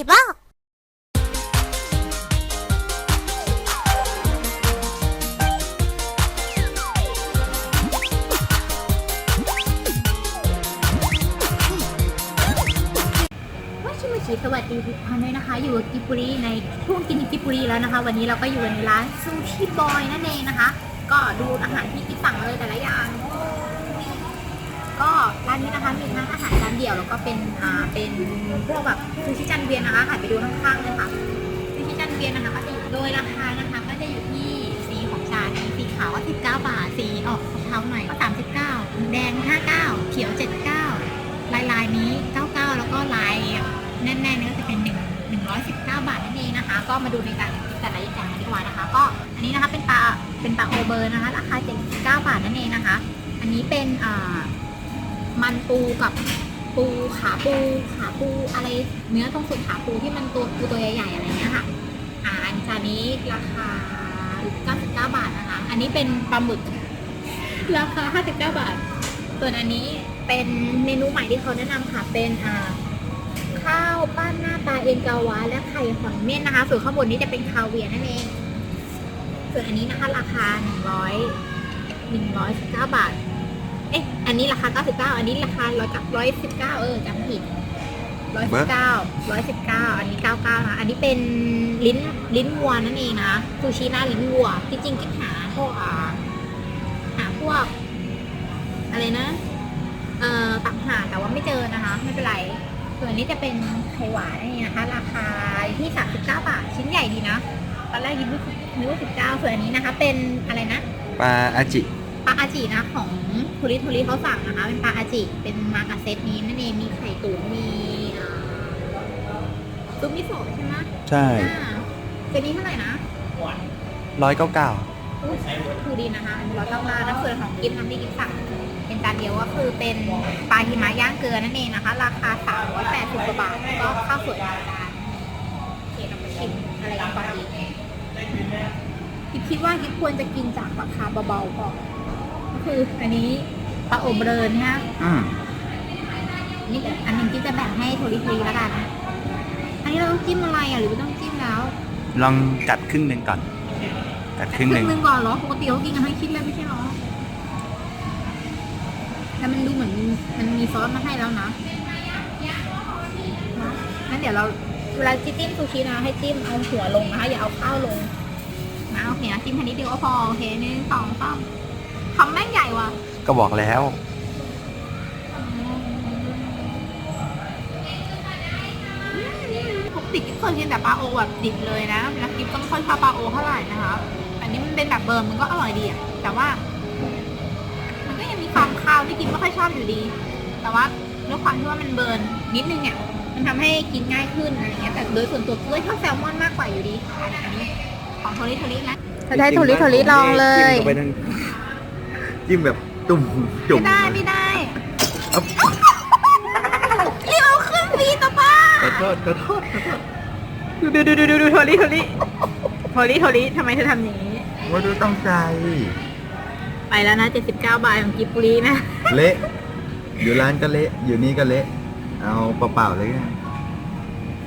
ビバว่าชิมาชิสวัสดีทุกท่านด้วยนะคะ อยู่กับกิบบุรีในช่วงกินกิบบุรีแล้วนะคะ วันนี้เราก็อยู่ในร้านซูชิบอยนั่นเองนะคะ ก็ดูอาหารที่กิบสั่งเลยแต่ละอย่าง ก็ร้านนี้นะคะมีทั้งอาหารจานเดี่ยวแล้วก็เป็นอ่าเป็นพวกแบบซูชิจานเวียนนะคะหันไปดูข้างๆเลยค่ะซูชิจานเวียนนะคะก็จะอยู่โดยราคานะคะ ก็จะอยู่ที่สีของจานนี้สีขาวก็19บาทสีออกเทาหน่อยก็39แดง 59 เขียว 79 ลายลายนี้ 99 แล้วก็ลายแน่นๆนี่ก็จะเป็น1 119 บาทนั่นเองนะคะ ก็มาดูในการแต่ละอย่างดีกว่านะคะ ก็อันนี้นะคะเป็นปลาเป็นปลาโอเบอร์นะคะราคา79บาทนั่นเองนะคะ อันนี้เป็นอ่า มันปูกับปูขาปูขาปูอะไรเนื้อตรงส่วนขาปูที่มันตัวปูตัวใหญ่ๆอะไรเงี้ยค่ะอ่าอันจานนี้ราคา99บาทนะคะ อันนี้เป็นปลาหมึกราคา59บาท ส่วนอันนี้เป็นเมนูใหม่ที่เขาแนะนำค่ะ เป็นอ่าข้าวปั้นหน้าตาเอ็นกาวาและไข่หอยเม่นนะคะ ส่วนข้างบนนี้จะเป็นคาเวียนั่นเอง ส่วนอันนี้นะคะราคา 100 119 บาท เอ๊ะอันนี้ราคา 99 อันนี้ราคา100 119เออจำผิด119 119อันนี้99นะ อันนี้เป็นลิ้นลิ้นวัวนั่นเองนะซูชิหน้าลิ้นวัว ที่จริงกินหาพวกอ่าหาพวก อะไรนะ เอ่อตับห่านแต่ว่าไม่เจอนะคะ ไม่เป็นไร ส่วนอันนี้จะเป็นไข่หวานนั่นเองนะคะ ราคาที่39บาท ชิ้นใหญ่ดีนะ ตอนแรกคิดว่านึกว่า19ส่วนอันนี้นะคะ เป็นอะไรนะ ปลาอาจิ ปลาอาจินะของ ทูริทูริเขาสั่งนะคะ เป็นปลาอาจิ เป็นมากับเซตนี้นั่นเองมีไข่ตุ๋นมีอ่าซุปมิโซะใช่ไหมใช่อ่าเซตนี้เท่าไหร่นะร้อยเก้าเก้าอุ๊ยคือดีนะคะอันนี้ร้อยเก้าบาทนะส่วนของกิฟต์น้ำที่กิฟต์สั่งเป็นจานเดียวก็คือเป็นปลาหิมะย่างเกลือนั่นเองนะคะ ราคาสามร้อยแปดสิบกว่าบาทแล้วก็ข้าวสวยธรรมดาโอเคเรามาชิมอะไรกันก่อนดีกิฟคิดว่ากิฟควรจะกินจากราคาเบาๆก่อนก็คืออันนี้ ปลาอบเบิร์นนะอืมนี่เดี๋ยวอันหนึงกิฟจะแบ่งให้โทริทรีแล้วกัน อันนี้เราต้องจิ้มอะไรอะหรือไม่ต้องจิ้มแล้ว ลองกัดครึ่งหนึ่งก่อน กัดครึ่งหนึ่งนึงก่อนเหรอปกติเขากินกันทั้งชิ้นเลยไม่ใช่เหรอแต่มันดูเหมือนมันมีซอสมาให้แล้วนะงั้นเดี๋ยวเราเวลาจิ้มซูชินะให้จิ้มเอาหัวลงนะคะอย่าเอาข้าวลงนะโอเคนะจิ้มแค่นิดเดียวก็พอโอเคหนึ่งสองสามคำแม่งใหญ่ว่ะ ก็บอกแล้วปกติกิ๊บเคยกินแต่ปลาโอแบบดิบเลยนะแล้วกิ๊บก็ไม่ค่อยชอบปลาโอเท่าไหร่นะคะอันนี้มันเป็นแบบเบิร์นมันก็อร่อยดีอะแต่ว่า มันก็ยังมีความคาวที่กินไม่ค่อยชอบอยู่ดี แต่ว่าด้วยความที่ว่ามันเบิร์นนิดนึงเนี่ย มันทำให้กินง่ายขึ้นอะไรเงี้ยแต่โดยส่วนตัวก็ชอบแซลมอนมากกว่าอยู่ดีอันนี้ของโทริโทรินะได้โทริโทริลองเลย จิ้มเข้าไปนั่นจิ้มแบบ ตุ่มจุ่มไม่ได้ไม่ได้เอ้าเรียกเอาขึ้นวีต่อป้าขอโทษขอโทษขอโทษดูดูดูดูดูดูโทริโทริโทริโทริทำไมเธอทำอย่างนี้ ว่าดูต้องใจ ไปแล้วนะ 79 บาทของกิบบุรีนะ เละ อยู่ร้านก็เละ อยู่นี่ก็เละ เอาเปล่าๆเลยก็ได้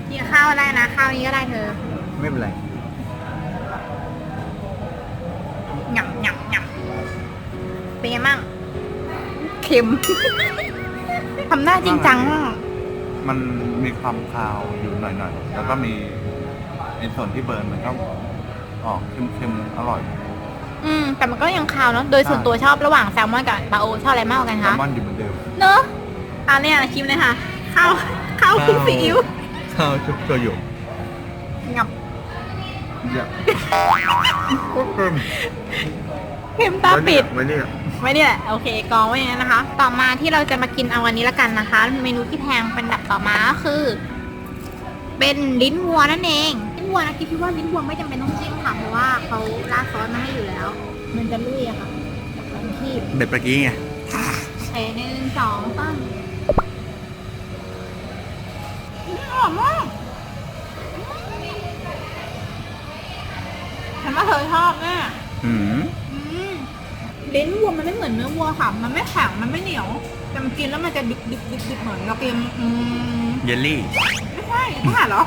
กินข้าวได้นะข้าวนี้ก็ได้เธอ ไม่เป็นไรหยับหยับหยับเป็นไงบ้าง เค็ม ทำหน้าจริงจังมากมันมีความคาวอยู่หน่อยๆ แล้วก็มีในส่วนที่เบิร์นมันก็ออกเค็มๆ อร่อยอืม แต่มันก็ยังคาวเนาะ โดยส่วนตัวชอบระหว่างแซลมอนกับปลาโอชอบอะไรมากกว่ากันแซลคะ มอนอยู่เหมือนเดิมเนอะอะเนี่ยชิมเลยค่ะ ข้าว ข้าวคลุกซีอิ๊วข้าวชุบโชยุงับอย่าก็เค็มเค็มตาปิด ไว้เนี่ย ไว้เนี่ยแหละโอเคกองไว้อย่างนั้นนะคะ ต่อมาที่เราจะมากินเอาวันนี้ละกันนะคะ เมนูที่แพงเป็นแบบต่อมาก็คือ เป็นลิ้นวัวนั่นเองลิ้นวัวนะคิดว่าลิ้นวัวไม่จำเป็นต้องจิ้มค่ะเพราะว่าเขาราดซอสมาให้อยู่แล้ว มันจะลุยอะค่ะจากร้านที่เด็ดเมื่อกี้ไงเอหนึ่งสองสามอื้อหอมมากฉันว่าเธอชอบแน่อืมอืม ลิ้นวัวมันไม่เหมือนเนื้อวัวค่ะ มันไม่แข็งมันไม่เหนียวแต่มันกินแล้วมันจะดึกดึกดึกดึกเหมือนเรากินอืมเยลลี่ ไม่ใช่บ้าเหรอ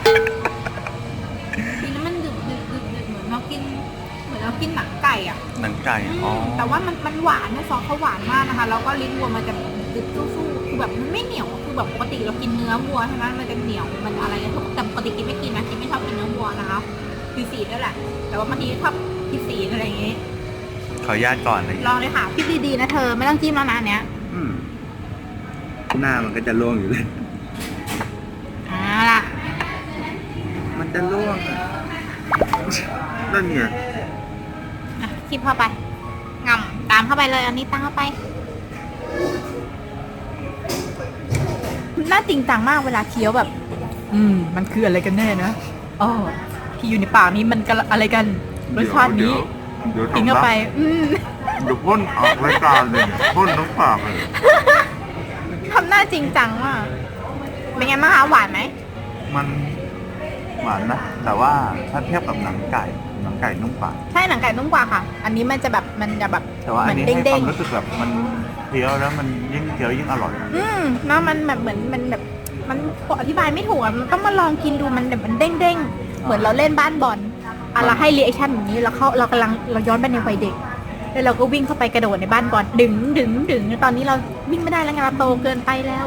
กินแล้วมันดึกดึกดึกดึกเหมือนเรากิน เหมือนเรากินหนังไก่อะหนังไก่อ๋อแต่ว่ามันมันหวานนะซอสเขาหวานมากนะคะ แล้วก็ลิ้นวัวมันจะดึกสู้ๆคือแบบมันไม่เหนียวคือแบบปกติเรากินเนื้อวัวใช่ไหมมันจะเหนียวมันอะไรนะแต่ปกติกินไม่กินนะกินไม่ชอบกินเนื้อวัวนะคะคือสีด้วยแหละแต่ว่าบางทีชอบกินสีอะไรอย่างงี้ ขออนุญาตก่อนเลยลองเลยค่ะคิดดีๆนะเธอไม่ต้องจิ้มแล้วนะอันเนี้ยอืมหน้ามันก็จะร่วงอยู่เลยอ่าล่ะมันจะร่วงอะนั่นไงอะคิดเข้าไปงำตามเข้าไปเลย อันนี้ตามเข้าไปน่าจริงจังมากเวลาเคี้ยวแบบ อืม มันคืออะไรกันแน่นะอ๋อที่อยู่ในปากนี้มันกันอะไรกันรสชาตินี้ เดี๋ยว กินเข้าไป อืมเดี๋ยวพ่นออกรายการเลยเนี่ยพ่นน้ำปากเลยทำหน้าจริงจังมากเป็นไงบ้างคะหวานไหม มันหวานนะแต่ว่าถ้าเทียบกับหนังไก่หนังไก่นุ่มปากใช่หนังไก่นุ่มกว่าค่ะ อันนี้มันจะแบบมันจะแบบแต่ว่าอันนี้เหมืให้อนเด้ควางมรู้สึกแบบมันเคี้ยวแล้วมันยิ่งเคี้ยวยิ่งอร่อยๆอืมแล้วมันแบบเหมือนมันแบบ มันอธิบายไม่ถูกอะมันต้องมาลองกินดูมันแบบมันเด้งๆเหมือนเราเล่นบ้านบอล อะเราให้รีแอคชั่นแบบนี้แล้วเขาเรากำลังเราย้อนไปในวัยเด็ก แล้วเราก็วิ่งเข้าไปกระโดดในบ้านบอลดึงดึงดึงตอนนี้เราวิ่งไม่ได้แล้วไงเราโตเกินไปแล้ว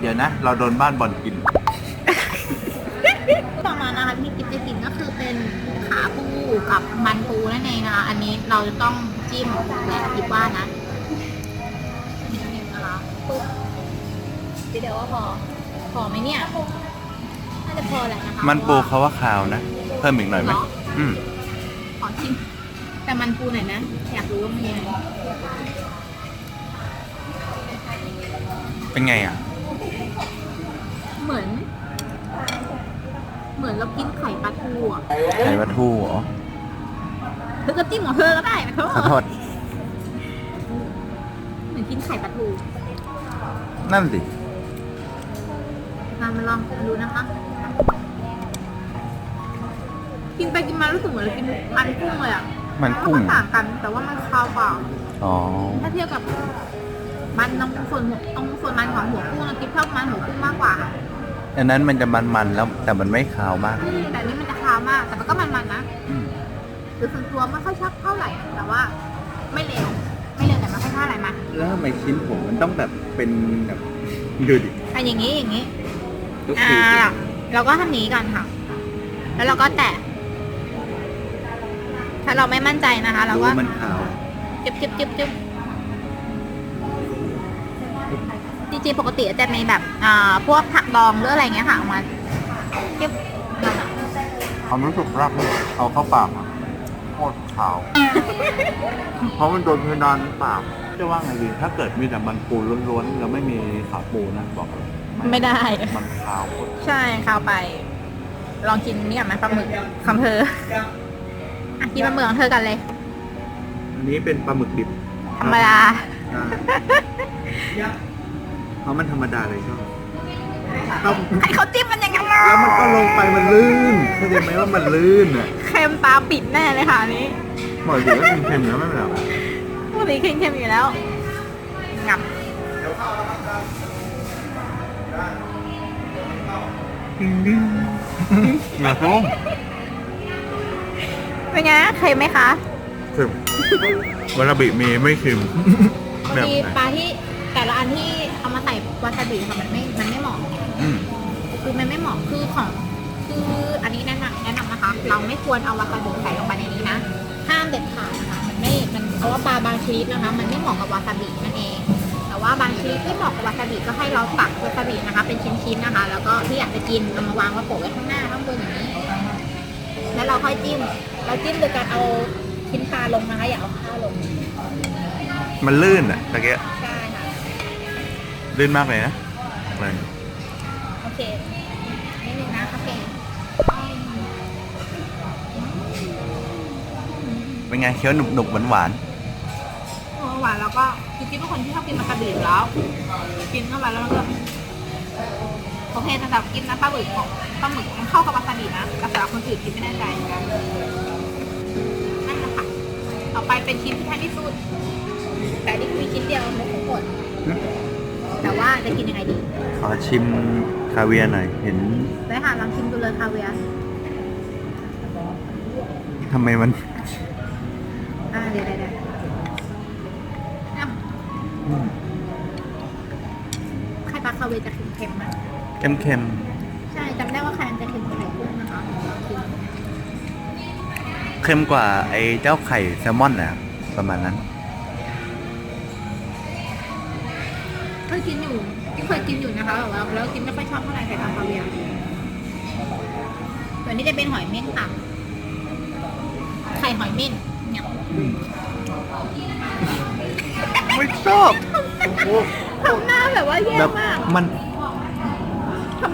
เดี๋ยวนะ เราโดนบ้านบอลกิน ต่อมานะคะที่กิฟจะกินก็คือเป็นขาปูกับมันปูนั่นเองนะคะอันนี้เราจะต้องจิ้มและคิดว่านะนิดนึงนะคะปึ๊บเดี๋ยวว่าพอพอไหมเนี่ยน่าจะพอแหละนะคะมันปูเขาว่าขาวนะ เพิ่มอีกหน่อยไหมเนาะอืมขอชิมแต่มันปูไหนอยนะ อยากรู้ว่ามันยังไงเป็นไงอะ เหมือน เหมือนเรากินไข่ปลาทูอะไข่ปลาทูเหรอเธอก็จิ้มของเธอก็ได้นะเธอขอโทษเหมือนกินไข่ปลาทูนั่นสิมามาลองกันดูนะคะ กินไปกินมารู้สึกเหมือนเรากินมันกุ้งเลยอะมันกุ้งเพราะว่ามันต่างกัน แต่ว่ามันคาวกว่าอ๋อ ถ้าเทียบกับ มันตรงส่วนหัวตรงส่วนมันของหัวกุ้งเราคิดชอบมันหัวกุ้งมากกว่าอันนั้นมันจะมันๆแล้วแต่มันไม่ขาวมาก อืมแต่อันนี้มันจะคาวมาก แต่มันก็มันๆนะอืม หรือส่วนตัวไม่ค่อยชอบเท่าไหร่แต่ว่า ไม่เร็วไม่เร็วแต่ไม่ค่อยเท่าไหร่มาแล้วทำไมชิ้นผมมันต้องแบบเป็นแบบดูดิอันอย่างนี้อย่างนี้ทุกอ่าทีเราก็ทำนี้กันค่ะ แล้วเราก็แตะ ถ้าเราไม่มั่นใจนะคะ เรารู้ก็ว่ามันขาวจึ๊บจึ๊บจึ๊บจึ๊บจริงๆปกติจะมีแบบอ่าพวกผักดองหรืออะไรเงี้ยค่ะเอามาจึ๊บนั่นแหละความรู้สึกรักเอาเข้าปากอะโคตรขาว เพราะมันโดนเพดานปากจะว่าไงดี ถ้าเกิดมีแต่มันปูล้วนๆแล้วไม่มีขาปูนะบอกเลยไม่ได้ มันขาวโคตร ใช่ข้าวไป ลองกินนี่ก่อนไหมปลาหมึกคำเพอ อะกินปลาหมึกของเธอกันเลย อันนี้เป็นปลาหมึกดิบธรรมดา อ่าเพราะมันธรรมดาเลยชอบต้องให้เขาจิ้มมันอย่างนั้นแล้วมันก็ลงไปมันลื่นเข้าใจไหมว่ามันลื่นอะเค็มตาปิดแน่เลยค่ะอันนี้หมดถึงก็เค็มๆแล้วไม่เป็นไรหรอกพวกนี้เค็มๆอยู่แล้วงับงาส้ม เป็นไงนะเค็มไหมคะเค็มวาซาบิมีไม่เค็มบางแบบทีไหนปลาที่แต่ละอันที่เอามาใส่วาซาบิค่ะมันไม่มันไม่เหมาะอืมคือมันไม่เหมาะคือของคืออันนี้แนะนำแนะนำนะคะ เราไม่ควรเอาวาซาบิใส่ลงไปในนี้นะห้ามเด็ดขาดนะคะมันไม่มันเพราะว่าปลาบางชนิดนะคะ มันไม่เหมาะกับวาซาบินั่นเอง แต่ว่าบางชนิดที่เหมาะกับวาซาบิก็ให้เราตักวาซาบินะคะ เป็นชิ้นๆนะคะ แล้วก็ที่อยากจะกินเอามาวางไว้โปะไว้ข้างหน้าข้างบนอย่างนี้ แล้วเราค่อยจิ้ม เราจิ้มโดยการเอาชิ้นปลาลงนะคะอย่าเอาข้าวลงมันลื่นอะตะเกียใช่ค่ะลื่นมากเลยนะเลยโอเคนิดนึงนะโอเคเป็นไงเคี้ยวหนุบๆหวานเออหวานแล้วก็คือกิ๊บเป็นคนที่ชอบกินมันกระดิ่งแล้ว กินเข้าไปแล้วมันก็ โอเคสำหรับกินนะปลาหมึกของปลาหมึกมันเข้ากับวาซาบินะแต่สำหรับคนอื่นกินไม่แน่ใจเหมือนกันนั่นแหละค่ะต่อไปเป็นชิ้นที่แพงที่สุด แต่นี่มีชิ้นเดียวหมดทั้งหมดๆแต่ว่าจะกินยังไงดี ขอชิมคาเวียร์หน่อย เห็นได้ค่ะลองชิมดูเลยคาเวียร์ทำไมมัน อ่าเดี๋ยวเดี๋ยวเดี๋ยวอะไข่ปลาคาเวียร์จะเค็มๆนะ เค็มเค็มใช่จำได้ว่าไข่มันจะเค็มกว่าไข่กุ้งนะคะชิมๆเค็มกว่าไอ้เจ้าไข่แซลมอนนะประมาณนั้นเคยกินอยู่ที่เคยกินอยู่นะคะแต่ว่าแล้วกินไม่ค่อยชอบเท่าไหร่ไข่ปลาคาเวียร์ตัวนี้จะเป็นหอยเม่นค่ะไข่หอยเม่นเนี่ยไม่ชอบ ทำหน้าแบบว่าแย่แบบมาก มันทำ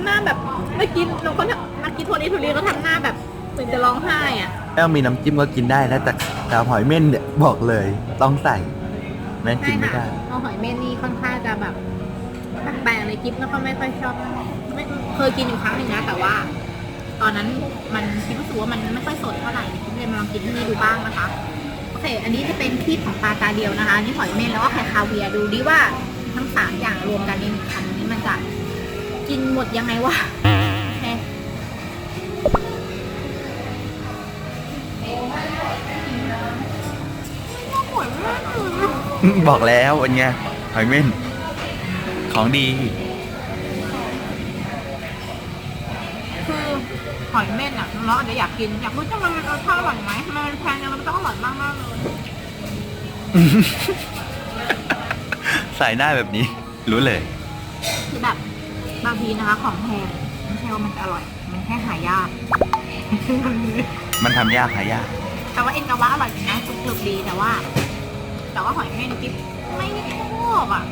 หน้าแบบเมื่อกี้เราก็เมื่อกี้โทนี่โทนี่ก็ทำหน้าแบบเหมือนจะร้องไห้อะแล้วมีน้ำจิ้มก็กินได้นะแต่แต่หอยเม่นเนี่ยบอกเลยต้องใส่แม่กินไม่ได้ เอาหอยเม่นนี่ค่อนข้างจะแบบแปลกๆเลยกิฟแล้วก็ไม่ค่อยชอบไม่เคยกินอยู่ครั้งหนึ่งนะแต่ว่า ตอนนั้นมันคิดรู้สึกว่ามันไม่ค่อยสดเท่าไหร่คิดเลยมาลองกินที่นี่ดูบ้างนะคะโอเค อันนี้จะเป็นคลิปของปลาตาเดียวนะคะอันนี่หอยเม่นแล้วก็ไข่คาเวียร์ดูดิว่าทั้งสามอย่างรวมกันในหนึ่งคำนี้มันจะ กินหมดยังไงวะโอเคบอกแล้วอันเนี้ยหอยเม่น ของดี คือหอยเม่นอะเราอาจจะอยากกิน อยากรู้จังมันรสชาติอร่อยไหมทำไมมันแพงจังมันต้องอร่อยมากมากๆเลยใส่หน้าแบบนี้ รู้เลย คือแบบ บางทีนะคะ ของแพงไม่ใช่ว่ามันจะอร่อย มันแค่หายากมันทำยากหายาก แต่ว่าเอ็นกาวะอร่อยจริงนะกรุบๆดีแต่ว่า แต่ว่าหอยเม่นกิ๊บไม่ชอบอะ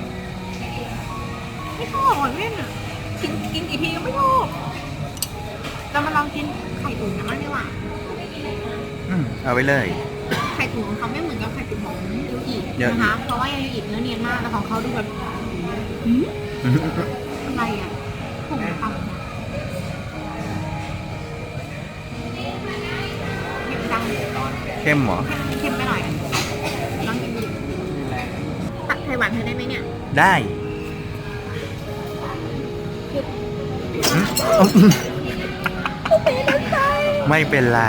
ไม่ชอบหอยเม่นอะกินกินกี่ทีก็ไม่ชอบเรามาลองกินไข่ตุ๋นกันบ้างดีกว่าอืมเอาไปเลย ไข่ตุ๋นของเขาไม่เหมือนกับไข่ตุ๋นของยูอิเยอะอีกนะคะ เพราะว่ายูอิเนื้อเนียนมากแต่ของเขาดูแบบ หืมอะไรอะผมปังเค็มดังเข้มเหรอ เค็มไปหน่อยลองกินดูตัดไข่หวานเธอได้ไหมเนี่ยได้ไม่เป็นไร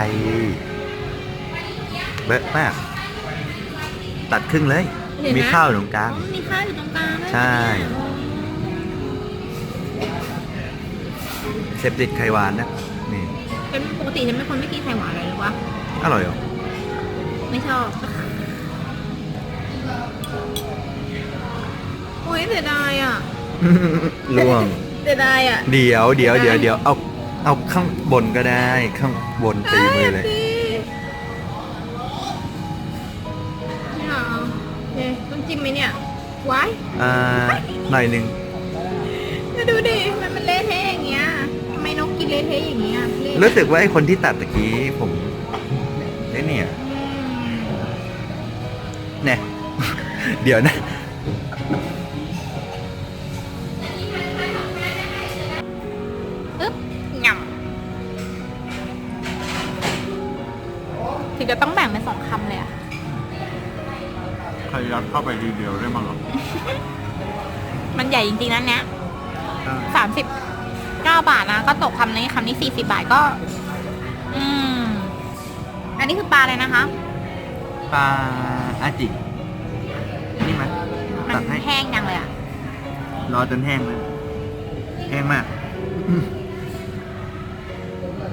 เบอะมาก ตัดครึ่งเลยเห็นไหมมีข้าวอยู่ตรงกลางอ๋อมีข้าวอยู่ตรงกลางด้วยใช่ เสพติดไข่หวานนะนี่เป็นปกติฉันเป็นคนไม่กินไข่หวานเลยหรือวะ อร่อยเหรอไม่ชอบโอ้ยเสียดายอะล่วง เสียดายอะ เดี๋ยวเดี๋ยวได้เดี๋ยวเดี๋ยวเอาเอาข้างบนก็ได้ ข้างบนตีมือเลยไม่เอาโอเคต้องจิ้มไหมเนี่ยว้ายอ่าหน่อยหนึ่งมาดูดิ ละเทะอย่างเงี้ยเละรู้สึกว่าไอ้คนที่ตัดตะกี้ผมไอ้เนี่ยอืมเนี่ย เดี๋ยวนะ อึ๊บงำถึงจะต้องแบ่งเป็นสองคำเลยอะ ใครยัดเข้าไปทีเดียวได้มั้งเหรอ มันใหญ่จริงๆนะเนี้ยสามสิบเก้า บาทนะ ก็ตกคำนี้คำนี้สี่สิบาทก็ อืม อันนี้คือปลาอะไรนะคะ ปลาอาจิ นี่ไหมมัตัดนให้แห้งยังเลยอะรอจนแห้งเลยแห้งมากอืม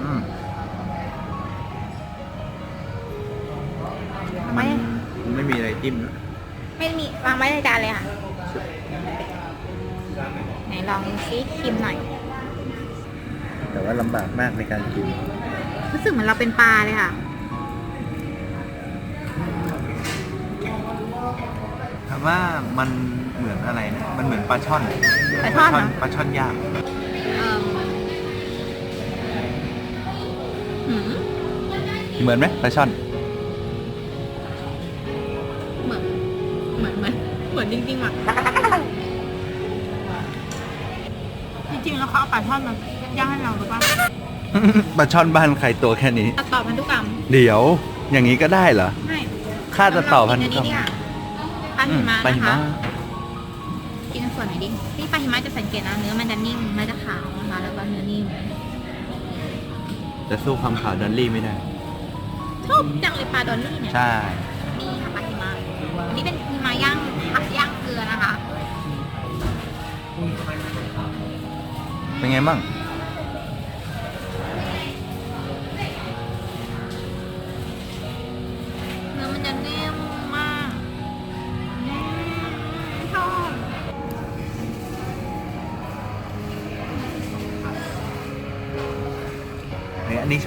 อืมไม่มันไม่มีอะไรจิ้มนะไม่มีวางไว้ในจานเลยค่ะ ไหนลองซิชิมหน่อย แต่ว่าลำบากมากในการกิน รู้สึกเหมือนเราเป็นปลาเลยค่ะ ถามว่ามันเหมือนอะไรนะ มันเหมือนปลาช่อนปลาช่อนเหรอ ปลาช่อนย่างเอิ่มหืมเหมือนไหมปลาช่อน เหมือน เหมือน เหมือน เหมือนจริงๆอะ จริงๆ แล้วเขาเอาปลาช่อนมา ย่างให้เราหรือเปล่าปลาช่อนบ้านใครตัวแค่นี้ ตัดต่อพันธุกรรมเดี๋ยว อย่างนี้ก็ได้เหรอ ไม่ค่าจะต่อพันเราธุกิกรรมอันนี้ดีกว่าปลาหิมะไปนะคะมากินส่วนไหนดิที่ปลาหิมะจะสังเกตนะเนื้อมันจะนิ่มมันจะขาวนะคะแล้วก็เนื้อนิ่มจะสู้ความขาวดอลลี่ไม่ได้ชอบจังเลยปลาดอลลี่เนี่ยใช่นี่ค่ะปลาหิมะอันนี้เป็นหิมะย่างผัดย่างเกลือนะคะ เป็นไงบ้าง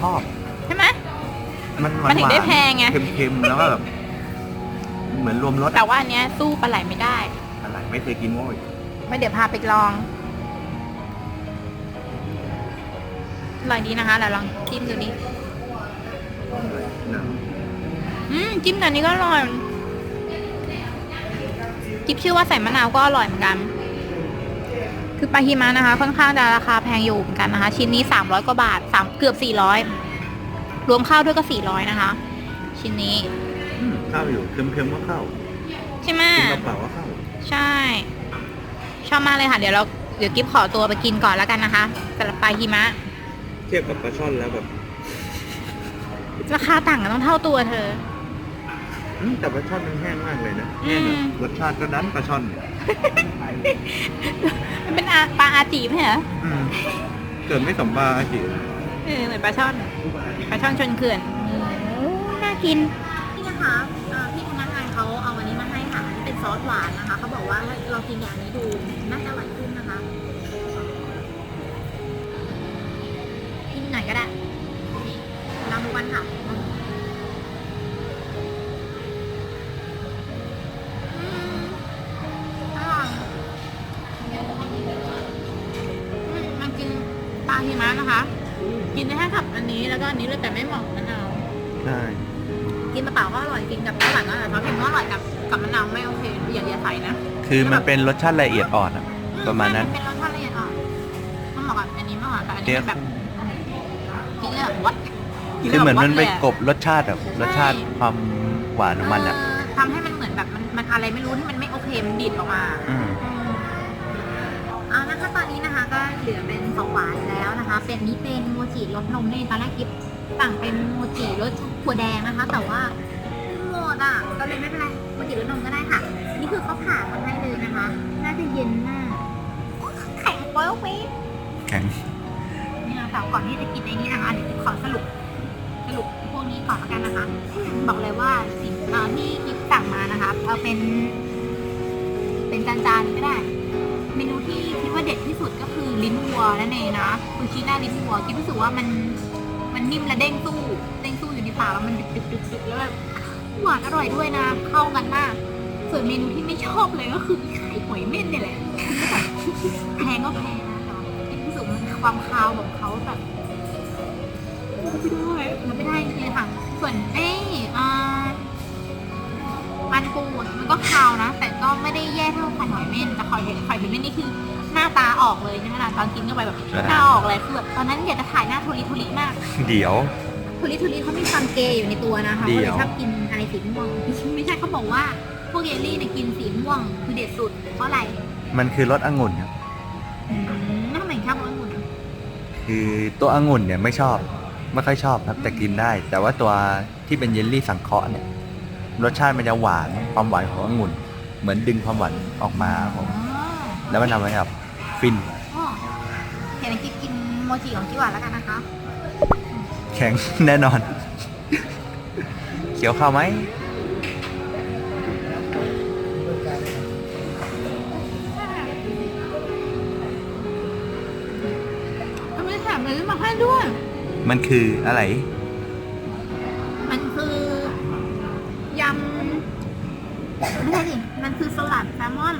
ชอบ ใช่ไหม มันหวามันนถึงได้แพงไง เค็มๆแล้วก็แบบเหมือนรวมรสแต่ว่าอันเนี้ยสู้ปลาไหลไม่ได้อะไรไม่เคยกินโว้ยไม่เดี๋ยวพาไปลองอร่อยดีนะคะเราลองจิ้มดูดิอืมจิ้มกับอันนี้ก็อร่อย จิ๊บชื่อว่าใส่มะนาวก็อร่อยเหมือนกัน คือปลาฮิมะนะคะ ค่อนข้างจะราคาแพงอยู่เหมือนกันนะคะ ชิ้นนี้สามร้อยกว่าบาทสามเกือบสี่ร้อยรวมข้าวด้วยก็สี่ร้อยนะคะ ชิ้นนี้อืมข้าวอยู่เค็มๆก็เข้าใช่ไหมกินกระเป๋าก็เข้าใช่ ชอบมากเลยค่ะ เดี๋ยวเราเดี๋ยวกิฟขอตัวไปกินก่อนแล้วกันนะคะสำหรับปลาหิมะ เทียบกับปลาช่อนแล้วแบบ ราคาต่างกันต้องเท่าตัวเธอ อืมแต่ปลาช่อนมันแห้งมากเลยนะอืมแห้งแบบรสชาติก็ดันปลาช่อนมันเป็นอาปลาอาจีไม่เหรออืมเกิดไม่สมบาอาจิเออเหมือนปลาช่อนปลาช่อนชนเขื่อนน่ากิน นี่นะคะพี่พนักงานเขาเอาวันนี้มาให้ค่ะนี่เป็นซอสหวานนะคะ เขาบอกว่าเรากินอย่างนี้ดูน่าจะอร่อยขึ้นนะคะ กินหน่อยก็ได้ลองดูกันค่ะ นนี้แล้วก็อันนี้เลยแต่ไม่เหมาะกับมะนาวใช่กินเปล่าๆก็อร่อยกินกับข้าวหวานก็อร่อยเพราะกินก็อร่อยกับกับมะนาวไม่โอเคอย่าอย่าใส่นะคือมันเป็นรสชาติละเอียดอ่อนอะประมาณนั้นเป็นรสชาติละเอียดอ่อนมันเหมาะกับอันนี้มากกว่าแต่อันนี้เรียกมันแบบกินเลยแบบวัดคือเหมือนมันไปกิกบรสชาติแบบรสชาติความหวานของมันเลอะยแบบวัดเลยเออทำให้มันเหมือนแบบมันมันอะไรไม่รู้ที่มันไม่โอเคมันดิดออกมา อืมเอา นะคะตอนนี้นะคะก็เหลือเป็นของหวานแล้วนะคะ เป็นนี้เป็นโมจิรสนมนี่ตอนแรกกิฟสั่งเป็นโมจิรสถั่วแดงนะคะ แต่ว่าหมดอะก็เลยไม่เป็นไรโมจิรสนมก็ได้ค่ะ นี่คือเขาผ่ามาให้เลยนะคะ น่าจะเย็นมากแข็งโป๊ยปี๊ดแข็งนี่นะคะก่อนที่จะกินไอ้นี้นะคะเดี๋ยวจะขอสรุปสรุปพวกนี้ก่อนแล้วกันนะคะ บอกเลยว่าสิ่งเอ่อที่กิฟสั่งมานะคะเอาเป็น เป็นจานๆก็ได้ เมนูที่คิดว่าเด็ดที่สุดก็คือลิ้นวัวนั่นเองนะคือชีหน้าลิ้นวัวคิดรู้สึกว่ามันมันนิ่มและเด้งสู้เด้งสู้อยู่ในปากแล้วมันดึกดึกดึกดึกแล้วแบบหวานอร่อยด้วยนะ เข้ากันมาก ส่วนเมนูที่ไม่ชอบเลยก็คือไข่หอยเม่นนี่แหละแพงก็แพงนะแต่คิดรู้สึกว่าความคาวของเขาแบบไม่ได้มันไม่ได้จริงๆค่ะส่วนเอ้ยอ่ ก็คาวนะ แต่ก็ไม่ได้แย่เท่าไข่หอยเม่นแต่ไข่หอยไข่หอยเม่นนี่คือหน้าตาออกเลยใช่ไหมล่ะตอนกินเข้าไปแบบหน้าออกเลยคือแบบตอนนั้นอยากจะถ่ายหน้าทุลิทุลิมาก เดี๋ยว ทุลิทุลิเขามีความเกย์อยู่ในตัวนะคะเดี๋เขายวเลยชอบกินอะไรสีม่วงไม่ใช่เขาบอกว่าพวกเยลลี่เนี่ยกินสีม่วงคือเด็ดสุดเพราะอะไร มันคือรสองุ่นครับอืมทำไมชอบองุ่นอะคือตัวองุ่นเนี่ยไม่ชอบไม่ค่อยชอบครับแต่กินได้ แต่ว่าตัวที่เป็นเยลลี่สังเคราะห์เนี่ย รสชาติมันจะหวานความหวานขององุ่น เหมือนดึงความหวานออกมาครับผมอ๋อแล้วมันทำให้แบบฟินอ๋อเห็นกิ๊บกินโมจิของกิ๊บหวานแล้วกันนะคะแข็ง แน่นอน เขียวข้าวไหมมันไม่แถมเลยมาให้ด้วย มันคืออะไร ไม่ใช่ดิมันคือสลัดแซลมอน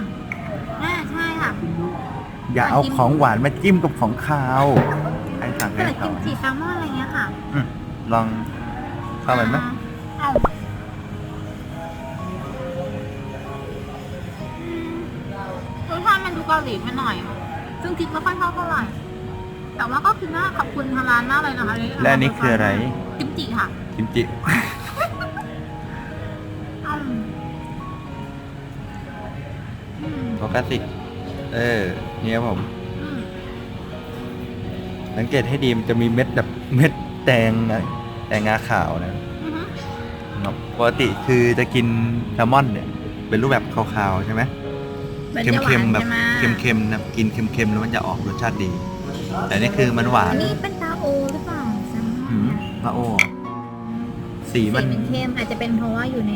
อ่าใช่ค่ะ อย่าเอาของหวานมาจิ้มกับของคาวใครสั่งสให้ลัดเขากิมจิแซลมอนอะไรเงี้ยค่ะอืมลองเข้าไปไหมเอาอืมรสชาติมันดูเกาหลีไปหน่อย ซึ่งกิ๊กไม่ค่อยชอบเท่าไหร่ แต่ว่าก็คือน่าขอบคุณทางร้านมากเลยนะคะและอันนี้คืออะไร กิมจิค่ะ กิมจิ อืมอืมโฟกัสสิเออ เนี่ยผม อืมสังเกตให้ดีมันจะมีเม็ดแบบเม็ดแตงอะแตงงาขาวนะอือฮึครับปกติคือจะกินแซลมอนเนี่ย เป็นรูปแบบขาวๆใช่ไหม มันจะหวานเค็มๆแบบใช่ไหมเค็มๆนะกินเค็มๆแล้วมันจะออกรสชาติดี แต่นี่คือมันหวาอันนนี้เป็นตาโอหรือเปล่าแซลมอนอืมเนี่ยละโอสีสีมันมันเข้มอาจจะเป็นเพราะว่าอยู่ใน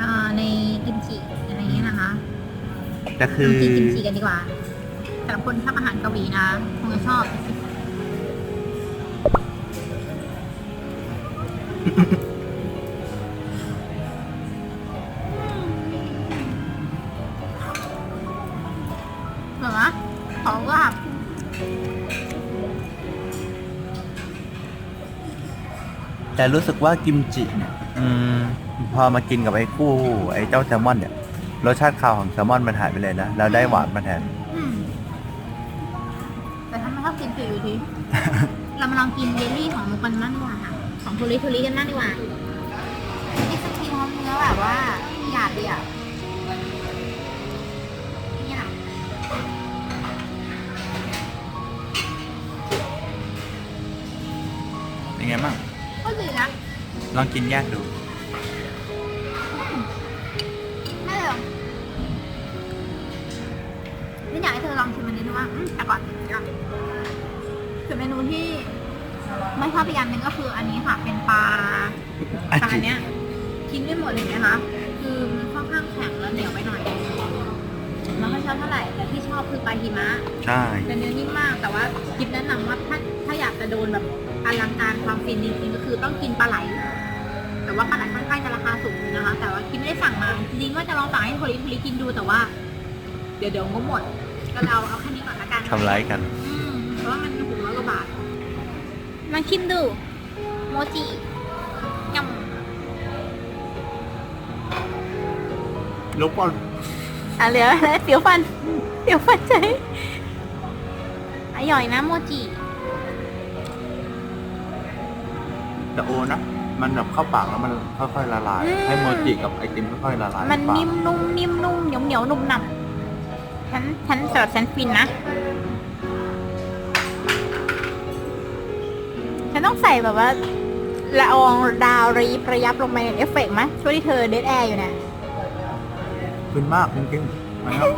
อ่าในกิมจิอะไรอย่างเงี้ยนะคะ ก็คือลองกินกิมจิกันดีกว่าสำหรับคนชอบอาหารเกาหลีนะคงจะชอบ เหรอวะของว่าแต่รู้สึกว่ากิมจิเนี่ยอืมพอมากินกับไอ้คู่ไอ้เจ้าแซลมอนเนี่ย รสชาติคาวของแซลมอนมันหายไปเลยนะแล้วได้หวานมาแทน อืมแต่ถ้าไม่ชอบกินจืดอยู่ดีเรามาลองกินเยลลี่ของมุกกันบ้างดีกว่าค่ะ ของทุริทุริกันบ้างดีกว่าไอศครีมเขาเนื้อแบบว่าหยาบดีอะหยาบเป็นไงบ้างก็ดีนะ ลองกินแยกดู อยากให้เธอลองชิมอันนี้ดูว่าอืมแต่ก่อนเดี๋ยวส่วนเมนูที่ไม่ชอบอีกอย่างหนึ่งก็คืออันนี้ค่ะ เป็นปลาอาปลาจิเนี้ยกินไม่หมดเลยนะคะ คือมันค่อนข้างแข็งแล้วเหนียวไปหน่อยไม่ค่อยชอบเท่าไหร่แต่ที่ชอบคือปลาหิมะใช่ เป็นเนื้อนิ่มมาก แต่ว่ากิฟแนะนำว่าถ้าถ้าอยากจะโดนแบบอลังการความฟินจริงๆก็คือต้องกินปลาไหล แต่ว่าปลาไหลค่อนข้างจะราคาสูงอยู่นะคะ แต่ว่ากิฟไม่ได้สั่งมาจริงๆว่าจะลองสั่งให้โทริโทริกินดูแต่ว่า เดี๋ยวเดี๋ยวงบหมด ก็เราเอาแค่นี้ก่อนละกันทำร้ายกัน อืมเพราะว่ามันหกร้อยกว่าบาทมาชิมดูโมจิยำลูกบอลอะเหลืออะไรเสียวฟันเสียวฟันใจอร่อยนะโมจิ แต่โอนะ มันแบบเข้าปากแล้วมันค่อยๆละลาย อืม ให้โมจิกับไอติมค่อยๆละลายมันใปากนิ่มนุ่มนิ่มนุ่มเหนียวเหนียวนุ่มหนับ ฉันฉันสำหรับฉันฟินนะ ฉันต้องใส่แบบว่าละอองดาวระยิบระยับลงไปในเอฟเฟกต์ไหมช่วงที่เธอเดทแอร์อยู่เนี่ยฟินมากจริงๆนะครับ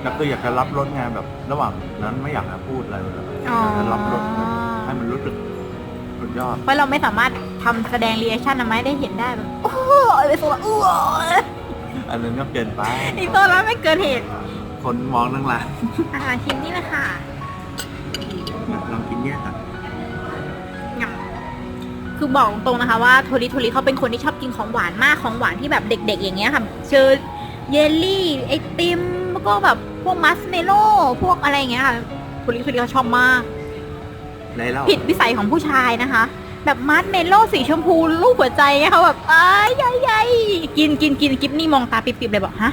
แต่คืออยากจะรับรสไงแบบ ระหว่างนั้นไม่อยากจะพูดอะไรเลยอยากจะรับรสแบบให้มันรู้สึกสุดยอด เพราะเราไม่สามารถทำแสดงรีแอคชั่นนะไม่ได้เห็นได้แบบโอ้โหไปสุดอ้วอันนั้นก็เกินไปอีตัวแล้วไม่เกินเหตุ คนมองทั้งหลายอาหารชิ้นนี่แหละค่ะลองกินแยกกันยำคือบอกตรงนะคะว่าโทริโทริเขาเป็นคนที่ชอบกินของหวานมากของหวานที่แบบเด็ก ๆ อย่างเงี้ยค่ะเจอเยลลี่ไอติมแล้วก็แบบพวกมัสเมโล่พวกอะไรอย่างเงี้ยค่ะโทริโทริเขาชอบมากไรเล่าผิดวิสัยของผู้ชายนะคะ แบบมัสเมโล่สีชมพูรูปหัวใจเนี่ยเขาแบบอ้ายยายยกินกินกินกิฟนี่มองตาปิบๆเลยบอกฮะ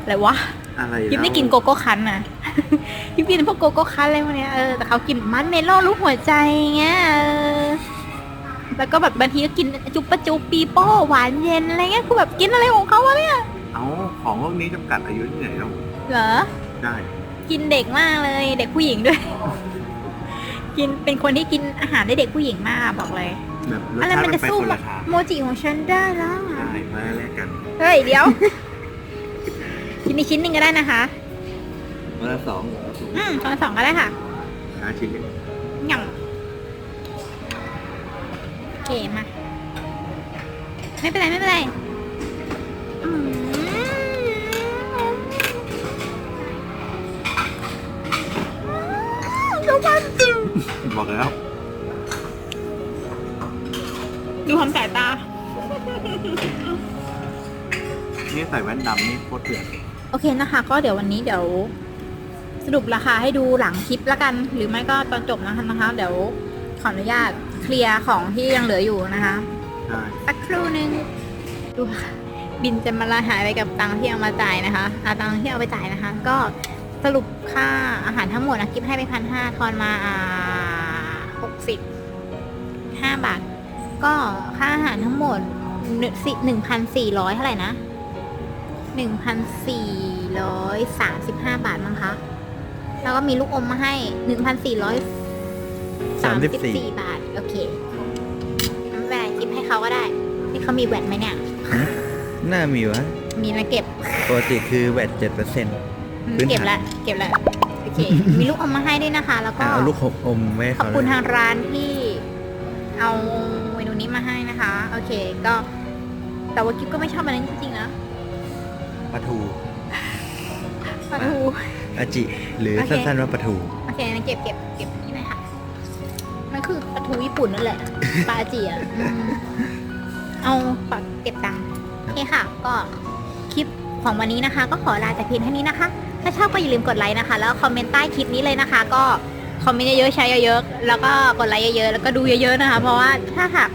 อะไรวะ อะไรกิฟนี่กินโกโก้คันนะกิฟกินพวกโกโก้คันอะไรพวกเนี้ยเออแต่เขากินมัสเมโล่รูปหัวใจเงี้ยเออแล้วก็แบบบางทีก็กินจุบปะจุบปีโป้หวานเย็นอะไรเงี้ยคือแบบกินอะไรของเขาวะเนี่ยเอาของพวกนี้จำกัดอายุที่ไหนแล้วเหรอ ได้ กินเด็กมากเลย เด็กผู้หญิงด้วย กินเป็นคนที่กินอาหารได้เด็กผู้หญิงมากบอกเลย แบบรสอะไรชาติมันมันจะไปสู้คนแบละบทางโมจิของฉันได้แล้วได้มาแลกกัน เฮ้ยเดี๋ยว กินอีกชิ้นหนึ่งก็ได้นะคะมาละสองอืมตอนสองก็ได้ค่ะหาชิ้นเล็กหยั่งโอเคมา ไม่เป็นไรไม่เป็นไรอืมดูความบอกแล้ว ดูความสายตา นี่ใส่แว่นดำนี่โคตรเถื่อน โอเคนะคะ ก็เดี๋ยววันนี้เดี๋ยวสรุปราคาให้ดูหลังคลิปละกัน หรือไม่ก็ตอนจบนะคะนะคะ เดี๋ยวขออนุญาตเคลียร์ของที่ยังเหลืออยู่นะคะใช่สักครู่หนึงดูค่ะบินจะมาละหายไปกับตังค์ที่เอามาจ่ายนะคะอาตังค์ที่เอาไปจ่ายนะคะ ก็สรุปค่าอาหารทั้งหมดนะกิฟให้ไปพันห้าทอนมาอ่าหกสิบห้าบาท ก็ค่าอาหารทั้งหมดหนึ่งพันสี่ร้อยเท่าไหร่นะ หนึ่งพันสี่435 บาทมั้งคะ แล้วก็มีลูกอมมาให้ 1,434 บาท โอเคไม่เป็นไรคิดให้เขาก็ได้ นี่เขามีแวดไหมเนี่ย น่ามีวะ มีนะเก็บ ปกติคือแวดเจ็ดเปอร์เซ็นต์อืมพื้นฐานเก็บละ เก็บละ โอเค มีลูกอมมาให้ด้วยนะคะ แล้วก็เอาลูกอมไว้ให้ขอบเขาคุณด้วยทางร้านที่เอาเมนูนี้มาให้นะคะ โอเค ก็แต่ว่ากิ๊บก็ไม่ชอบอันนั้นจริงๆนะ ปลาทูปลาทู อาจิ หรือโอเค สั้นๆว่าปลาทู โอเคงั้นเก็บเก็บเก็บนี่หน่อยค่ะ มันคือปลาทูญี่ปุ่นนั่นแหละ ปลาจีอะอืมเอาปากเก็บตังค์โอเคค่ะ ก็คลิปของวันนี้นะคะ ก็ขอลาแต่เพียงเท่านี้นะคะ ถ้าชอบก็อย่าลืมกดไลค์นะคะ แล้วคอมเมนต์ใต้คลิปนี้เลยนะคะ ก็คอมเมนต์เยอะๆแชร์เยอะๆแล้วก็กดไลค์เยอะๆแล้วก็ดูเยอะๆนะคะ เพราะว่าถ้าหาก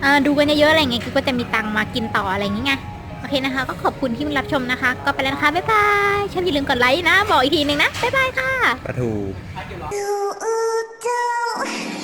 เอ่อดูกันเยอะๆอะไรอย่างเงี้ยกิ๊บก็จะมีตังค์มากินต่ออะไรอย่างเงี้ยโอ เคนะคะ ก็ขอบคุณที่มารับชมนะคะ ก็ไปแล้วนะคะ บ๊ายบายชอบอย่าลืมกดไลค์นะ บอกอีกทีหนึ่งนะ บ๊ายบายค่ะ ประทูป